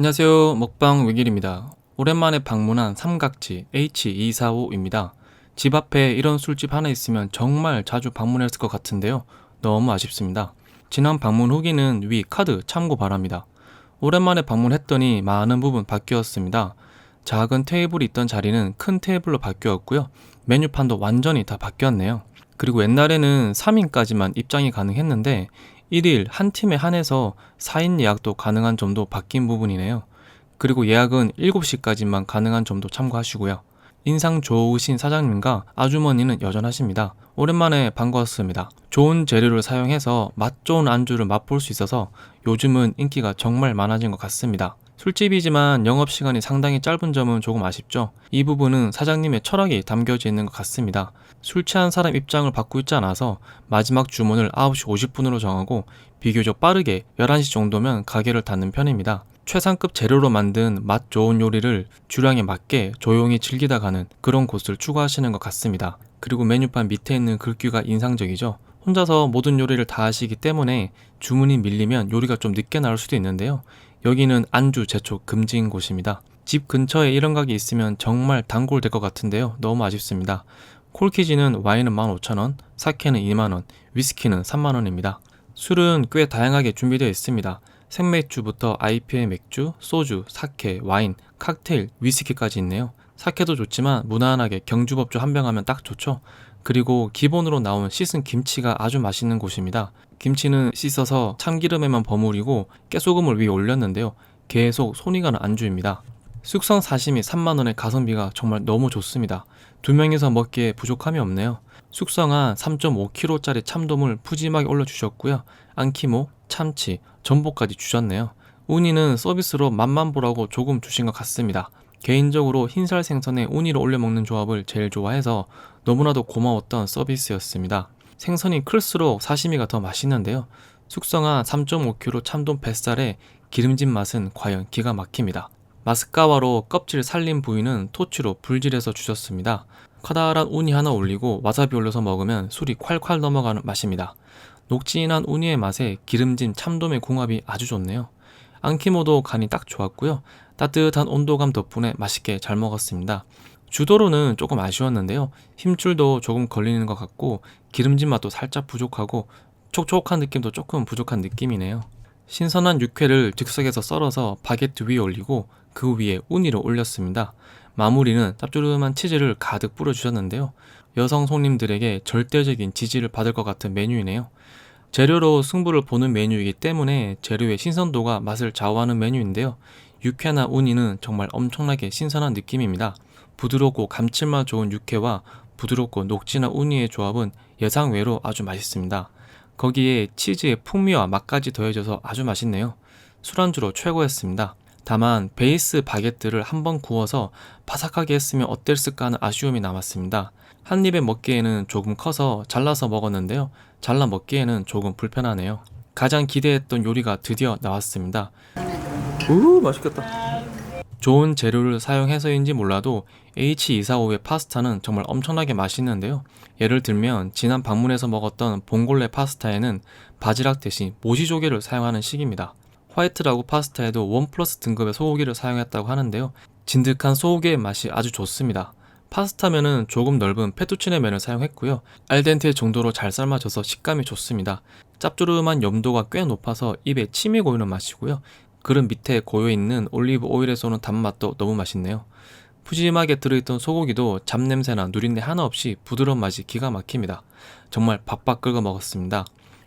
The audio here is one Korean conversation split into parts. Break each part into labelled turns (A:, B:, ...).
A: 안녕하세요. 먹방 외길입니다. 오랜만에 방문한 삼각지 H245입니다. 집 앞에 이런 술집 하나 있으면 정말 자주 방문했을 것 같은데요. 너무 아쉽습니다. 지난 방문 후기는 위 카드 참고 바랍니다. 오랜만에 방문했더니 많은 부분 바뀌었습니다. 작은 테이블이 있던 자리는 큰 테이블로 바뀌었고요. 메뉴판도 완전히 다 바뀌었네요. 그리고 옛날에는 3인까지만 입장이 가능했는데 1일 한 팀에 한해서 4인 예약도 가능한 점도 바뀐 부분이네요. 그리고 예약은 7시까지만 가능한 점도 참고하시고요. 인상 좋으신 사장님과 아주머니는 여전하십니다. 오랜만에 반가웠습니다. 좋은 재료를 사용해서 맛 좋은 안주를 맛볼 수 있어서 요즘은 인기가 정말 많아진 것 같습니다. 술집이지만 영업시간이 상당히 짧은 점은 조금 아쉽죠. 이 부분은 사장님의 철학이 담겨져 있는 것 같습니다. 술 취한 사람 입장을 받고 있지 않아서 마지막 주문을 9시 50분으로 정하고 비교적 빠르게 11시 정도면 가게를 닫는 편입니다. 최상급 재료로 만든 맛 좋은 요리를 주량에 맞게 조용히 즐기다 가는 그런 곳을 추구하시는 것 같습니다. 그리고 메뉴판 밑에 있는 글귀가 인상적이죠. 혼자서 모든 요리를 다 하시기 때문에 주문이 밀리면 요리가 좀 늦게 나올 수도 있는데요. 여기는 안주 제초 금지인 곳입니다. 집 근처에 이런 가게 있으면 정말 단골 될 것 같은데요. 너무 아쉽습니다. 콜키지는 와인은 15,000원, 사케는 2만원, 위스키는 3만원입니다. 술은 꽤 다양하게 준비되어 있습니다. 생맥주부터 IPA 맥주, 소주, 사케, 와인, 칵테일, 위스키까지 있네요. 사케도 좋지만 무난하게 경주법주 한 병 하면 딱 좋죠. 그리고 기본으로 나온 씻은 김치가 아주 맛있는 곳입니다. 김치는 씻어서 참기름에만 버무리고 깨소금을 위에 올렸는데요. 계속 손이 가는 안주입니다. 숙성 사심이 3만원의 가성비가 정말 너무 좋습니다. 두 명이서 먹기에 부족함이 없네요. 숙성한 3.5kg짜리 참돔을 푸짐하게 올려주셨고요. 안키모, 참치, 전복까지 주셨네요. 우니는 서비스로 맛만 보라고 조금 주신 것 같습니다. 개인적으로 흰살 생선에 우니를 올려 먹는 조합을 제일 좋아해서 너무나도 고마웠던 서비스였습니다. 생선이 클수록 사시미가 더 맛있는데요. 숙성한 3.5kg 참돔 뱃살의 기름진 맛은 과연 기가 막힙니다. 마스카와로 껍질 살린 부위는 토치로 불질해서 주셨습니다. 커다란 우니 하나 올리고 와사비 올려서 먹으면 술이 콸콸 넘어가는 맛입니다. 녹진한 우니의 맛에 기름진 참돔의 궁합이 아주 좋네요. 안키모도 간이 딱 좋았고요. 따뜻한 온도감 덕분에 맛있게 잘 먹었습니다. 주도로는 조금 아쉬웠는데요. 힘줄도 조금 걸리는 것 같고 기름진 맛도 살짝 부족하고 촉촉한 느낌도 조금 부족한 느낌이네요. 신선한 육회를 즉석에서 썰어서 바게트 위에 올리고 그 위에 우니를 올렸습니다. 마무리는 짭조름한 치즈를 가득 뿌려주셨는데요. 여성 손님들에게 절대적인 지지를 받을 것 같은 메뉴이네요. 재료로 승부를 보는 메뉴이기 때문에 재료의 신선도가 맛을 좌우하는 메뉴인데요. 육회나 우니는 정말 엄청나게 신선한 느낌입니다. 부드럽고 감칠맛 좋은 육회와 부드럽고 녹진한 우니의 조합은 예상외로 아주 맛있습니다. 거기에 치즈의 풍미와 맛까지 더해져서 아주 맛있네요. 술안주로 최고였습니다. 다만 베이스 바게트를 한번 구워서 바삭하게 했으면 어땠을까 하는 아쉬움이 남았습니다. 한 입에 먹기에는 조금 커서 잘라서 먹었는데요. 잘라 먹기에는 조금 불편하네요. 가장 기대했던 요리가 드디어 나왔습니다. 우 맛있겠다. 좋은 재료를 사용해서인지 몰라도 H245의 파스타는 정말 엄청나게 맛있는데요. 예를 들면 지난 방문에서 먹었던 봉골레 파스타에는 바지락 대신 모시조개를 사용하는 식입니다. 화이트라고 파스타에도 원 플러스 등급의 소고기를 사용했다고 하는데요. 진득한 소고기의 맛이 아주 좋습니다. 파스타면은 조금 넓은 페투치네 면을 사용했고요. 알덴테 정도로 잘 삶아져서 식감이 좋습니다. 짭조름한 염도가 꽤 높아서 입에 침이 고이는 맛이고요. 그릇 밑에 고여있는 올리브 오일에 쏘는 단맛도 너무 맛있네요. 푸짐하게 들어있던 소고기도 잡냄새나 누린내 하나 없이 부드러운 맛이 기가 막힙니다. 정말 박박 끓여 먹었습니다.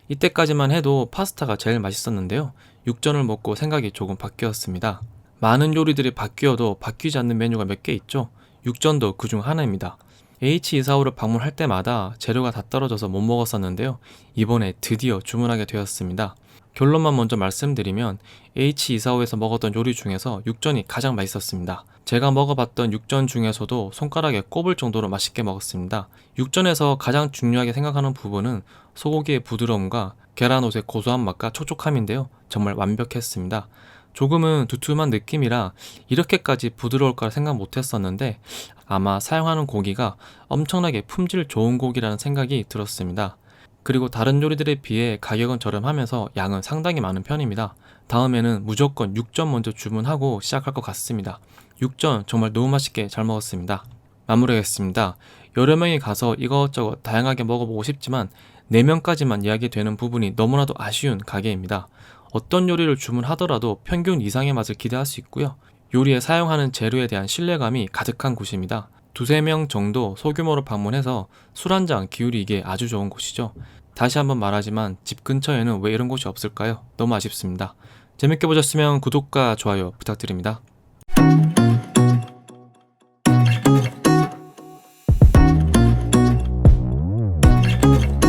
A: 이때까지만 해도 파스타가 제일 맛있었는데요. 육전을 먹고 생각이 조금 바뀌었습니다. 많은 요리들이 바뀌어도 바뀌지 않는 메뉴가 몇 개 있죠. 육전도 그 중 하나입니다. H245를 방문할 때마다 재료가 다 떨어져서 못 먹었었는데요. 이번에 드디어 주문하게 되었습니다. 결론만 먼저 말씀드리면 H245에서 먹었던 요리 중에서 육전이 가장 맛있었습니다. 제가 먹어봤던 육전 중에서도 손가락에 꼽을 정도로 맛있게 먹었습니다. 육전에서 가장 중요하게 생각하는 부분은 소고기의 부드러움과 계란옷의 고소한 맛과 촉촉함인데요. 정말 완벽했습니다. 조금은 두툼한 느낌이라 이렇게까지 부드러울 거라 생각 못 했었는데 아마 사용하는 고기가 엄청나게 품질 좋은 고기라는 생각이 들었습니다. 그리고 다른 요리들에 비해 가격은 저렴하면서 양은 상당히 많은 편입니다. 다음에는 무조건 육전 먼저 주문하고 시작할 것 같습니다. 육전 정말 너무 맛있게 잘 먹었습니다. 마무리하겠습니다. 여러 명이 가서 이것저것 다양하게 먹어보고 싶지만 4명까지만 이야기되는 부분이 너무나도 아쉬운 가게입니다. 어떤 요리를 주문하더라도 평균 이상의 맛을 기대할 수 있고요. 요리에 사용하는 재료에 대한 신뢰감이 가득한 곳입니다. 두세 명 정도 소규모로 방문해서 술 한 잔 기울이기에 아주 좋은 곳이죠. 다시 한번 말하지만 집 근처에는 왜 이런 곳이 없을까요? 너무 아쉽습니다. 재밌게 보셨으면 구독과 좋아요 부탁드립니다.